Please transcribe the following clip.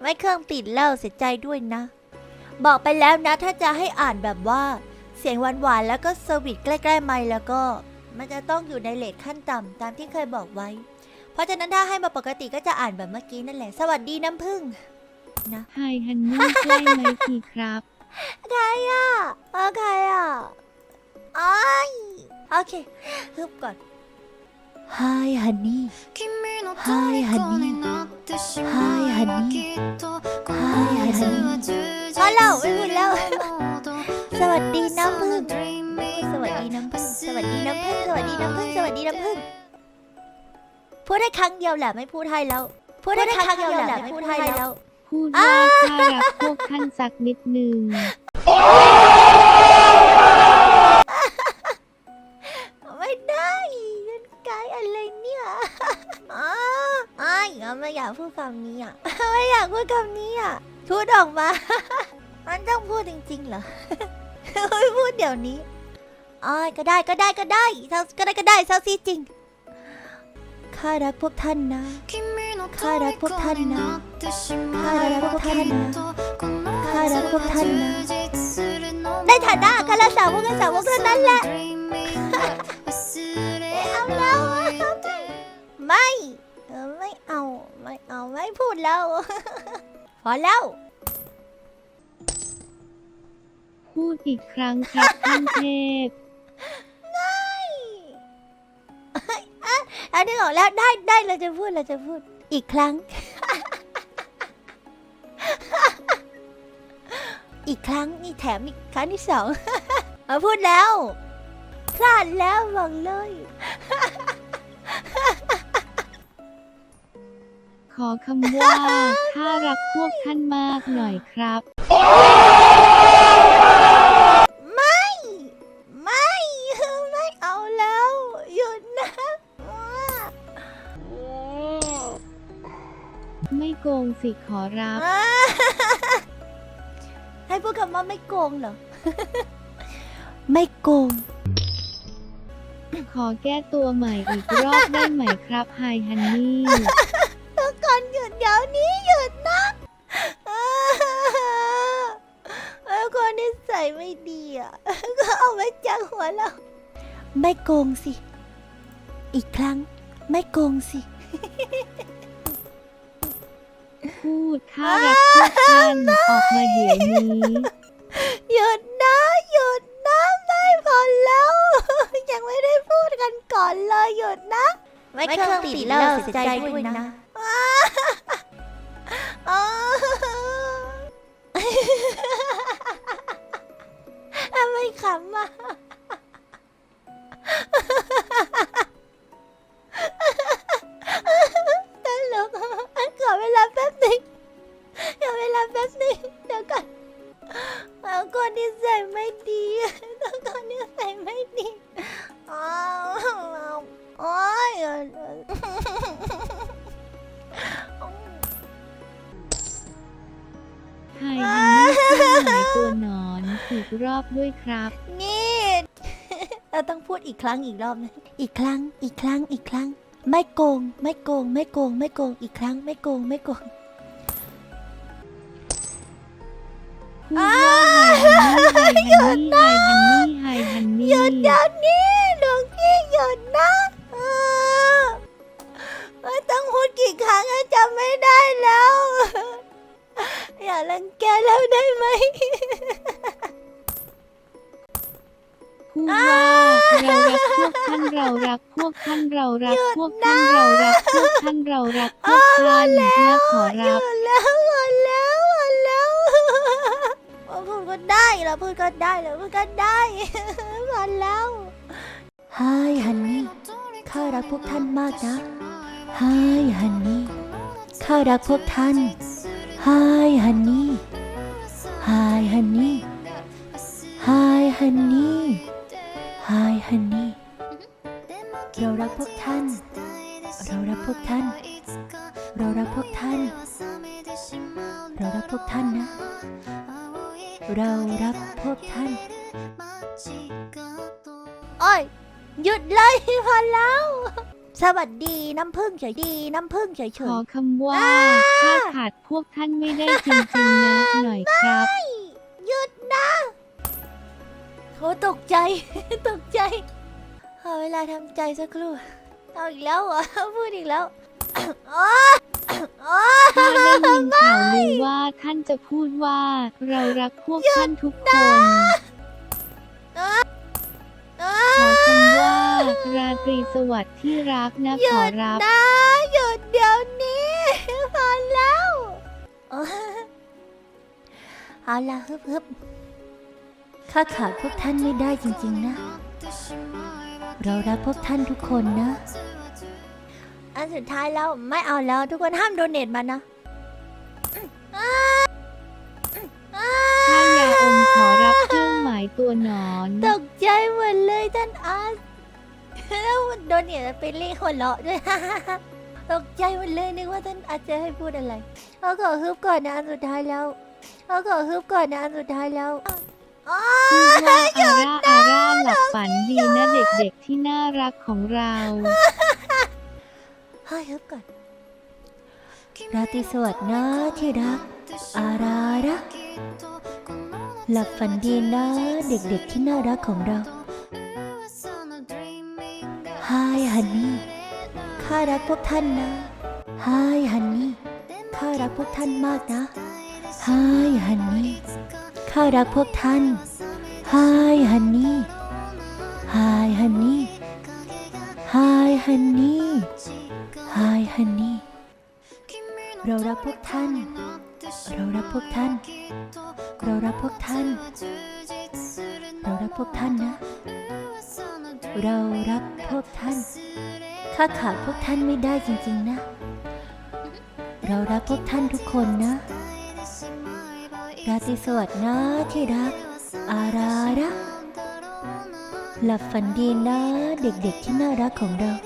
ไม่เครื่องติดแล้วเสียใจด้วยนะ บอกไปแล้วนะถ้าจะให้อ่านแบบว่าเสียงหวานๆแล้วก็สวิตใกล้ๆไมค์แล้วก็ มันจะต้องอยู่ในเลทขั้นต่ำตามที่เคยบอกไว้ เพราะฉะนั้นถ้าให้มาปกติก็จะอ่านแบบเมื่อกี้นั่นแหละ สวัสดีน้ำผึ้งนะไฮฮันนี่ใกล้ไหมทีครับใครอะเออใครอะอ้ายโอเคฮึบก่อน Hi honey Hi honey Hi honey Hi honey มาแล้วไม่พูดแล้ว สวัสดีน้ำผึ้งสวัสดีน้ำผึ้งสวัสดีน้ำผึ้งสวัสดีน้ำผึ้งสวัสดีน้ำผึ้งพูดได้ครั้งเดียวแหละไม่พูดให้แล้วพูดได้ครั้งเดียวแหละไม่พูดให้แล้วพูดว่าข้ารัพวกท่านสักนิดนึง กอะไรเนี่ยอ้าวอ้าวอย่าไม่อยากพูดคำนี้อะ ไม่อยากพูดคำนี้อะพูดออกมา มันต้องพูดจริงๆเหรอ พูดเดี๋ยวนี้อ้ายก็ได้ก็ได้ก็ได้เซาก็ได้ก็ได้เซาซีจริง ข้ารักพวกท่านนะ ข้ารักพวกท่านนะ ข้ารักพวกท่านนะ ข้ารักพวกท่านนะในฐานะข้ารักสาวพวกกันสาวพเกท่านนั่นแหละ ไม่เออไม่เอาไม่เอาไม่พูดแล้ว พอแล้ว พูดอีกครั้งครับท่านเทพ อันนี้ออกแล้วได้ได้เราจะพูดเราจะพูดอีกครั้ง อีกครั้งนี่แถมอีกครั้งที่สองมาพูดแล้วพลาดแล้วบอกเลย อคำว่าข้ารักพวกท่านมากหน่อยครับ ไม่ ไม่ ไม่เอาแล้ว หยุดนะ ไม่โกงสิขอรับ ให้พูดคำว่าไม่โกงเหรอ ไม่โกง ขอแก้ตัวใหม่อีกรอบได้ไหมครับไฮฮันนี่ทุกคนห ยุดเดี๋ยวนี้หยุดนะไอ้คนนิสัยไม่ดีอะก็เอาไว้จากหัวเรา ไม่โกงสิ อีกครั้ง ไม่โกงสิ พูดข้ารักพวกท่านออกมาเดี๋ยวนี้ หยุดนะหยุดนะไม่พอแล้ว ยังไม่ได้พูดกันก่อนเลยหยุดนะ ไม่เครื่องติดแล้วเสียใจด้วยนะ ทำ รอบด้วยครับ นี่ เราต้องพูดอีกครั้งอีกรอบนะอีกครั้ง อีกครั้ง อีกครั้ง ไม่โกง ไม่โกง ไม่โกง ไม่โกง อีกครั้ง ไม่โกง ไม่โกงพูดว่าไฮฮันนี่ไฮฮันนี่ไฮฮันนี่หยุดเดี๋ยวนี้หลวงพี่หยุดนะเออไม่ต้องพูดกี่ครั้งอะจำไม่ได้แล้ว อย่ารังแกแล้วได้ไหม พูดว่าเรารักพวกท่านเรารักพวกท่านเรารักพวกท่านเรารักพวกท่านเรารักพวกท่านและขอหรับ ดแล้วหยุดแล้วหยุดแล้วพูดก็ได้เราพูดก็ได้เราพูดก็ได้พอแล้วไฮฮันนี่ข้ารักพวกท่านมากนะไฮฮันนี่ข้ารักพวกท่านไฮฮันนี่ไฮฮันนี่ เรารักพวกท่านนะ เรารักพวกท่าน โอ้ย หยุดเลยพอแล้ว สวัสดีน้ำผึ้งเฉยดีน้ำผึ้งเฉยเฉขอย คำว่า ถ้าขาดพวกท่านไม่ได้จริงๆนะหน่อยครับ หยุดนะโหตกใจ ตกใจขอเวลาทำใจสักครู่ เอาอีกแล้วเหรอ พูดอีกแล้วอ๋ออ๋อ ถ้าได้ยินข่าวลือว่าท่านจะพูดว่า เรารักพวกท่านทุกคนอ๋อขอคำว่า ราตรีสวัสดิ์ที่รักนะหยุขอดรับ นะหยุดเดี๋ยวนี้ พอแล้วอ๋อเอาล่ะฮึบฮึบข้าขาดพวกท่านไม่ได้จริงๆนะ เรารักพวกท่านทุกคนนะ อันสุดท้ายแล้วไม่เอาแล้วทุกคนห้ามโดเนทมานะถ้ายาอมขอรับเครื่องหมายตัวหนอน ตกใจหมดเลยท่านอาร์ตแล้วโดนเนี่ยเป็นเรียกหัวเราะด้วย ตกใจหมดเลยนึกว่าท่านอาจจะให้พูดอะไร เอาขอฮึบก่อนนะอันสุดท้ายแล้ว เอาขอฮึบก่อนนะอันสุดท้ายแล้วอ๋อพูดว่าอาร่าอาร่าหลับฝันดีนะเด็กๆที่น่ารักของเรา ให้ฮึบก่อน ราตรีสวัสดิ์นะที่รัก อาราระหลับฝันดีนะเด็กๆที่น่ารักของเรา Hi honey ข้ารักพวกท่านนะ Hi honey ข้ารักพวกท่านมากนะ Hi honey ข้ารักพวกท่าน Hi honey Hi honey Hi honey Hi honey เรารักพวกท่าน เรารักพวกท่าน เรารักพวกท่าน เรารักพวกท่านนะ เรารักพวกท่าน ข้าขาดพวกท่านไม่ได้จริงๆนะ เรารักพวกท่านทุกคนนะ ราตรีสวัสดิ์นะที่รัก อาราระหลับฝันดีนะเด็กๆที่น่ารักของเรา「